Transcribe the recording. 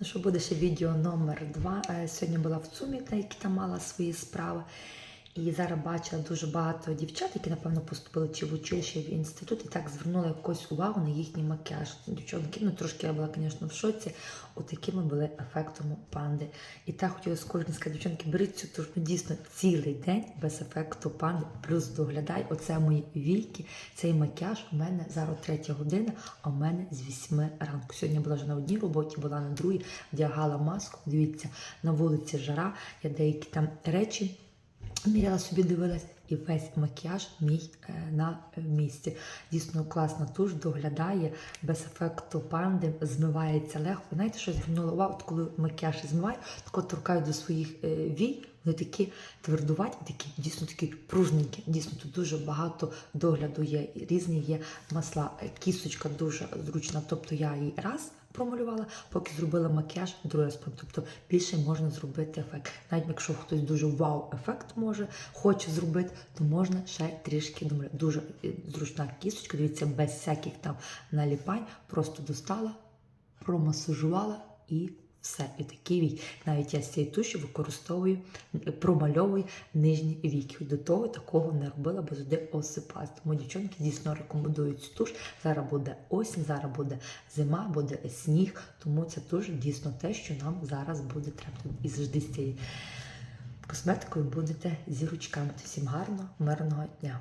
Ну що буде ще відео номер два. Е, Сьогодні була в ЦУМі, та які там мала свої справи. І зараз бачила дуже багато дівчат, які, напевно, поступили чи в училище, в інститут, і так звернули якусь увагу на їхній макіяж. Дівчонки, ну трошки я була, звісно, в шоці. Отакими були ефектом панди. І так хотіла з кожним сказати, дівчонки, беріть цю тож дійсно цілий день без ефекту панди. Плюс доглядай. Оце мої віки. Цей макіяж у мене зараз третя година, а у мене з 8 ранку. Сьогодні була вже на одній роботі, була на другій, вдягала маску. Дивіться, на вулиці жара, я деякі там речі. Міряла собі дивилась і весь макіяж мій е, на місці. Дійсно класна туш, доглядає без ефекту панди, змивається легко. Знаєте, що звернула увагу, От коли макіяж змиваю, тако торкаю до своїх е, вій, вони такі твердуваті, такі дійсно такі пружненькі. Дійсно, тут дуже багато догляду є, різні є масла. Е, Кісточка дуже зручна, тобто я її раз промалювала, поки зробила макіяж, другий раз. Тобто більше можна зробити ефект. Навіть якщо хтось дуже вау-ефект може, хоче зробити, то можна ще трішки домалювати. Дуже е, зручна кісточка, дивіться, без всяких там наліпань, просто достала, промасажувала і все. І такий вік. Навіть я з цієї туші використовую, промальовую нижні віки. До того такого не робила, бо завжди осипалась. Тому дівчонки дійсно рекомендують цю туш. Зараз буде осінь, зараз буде зима, буде сніг. Тому ця туш дійсно те, що нам зараз буде треба. І завжди з цією косметикою будете зірочками. Всім гарного, мирного дня!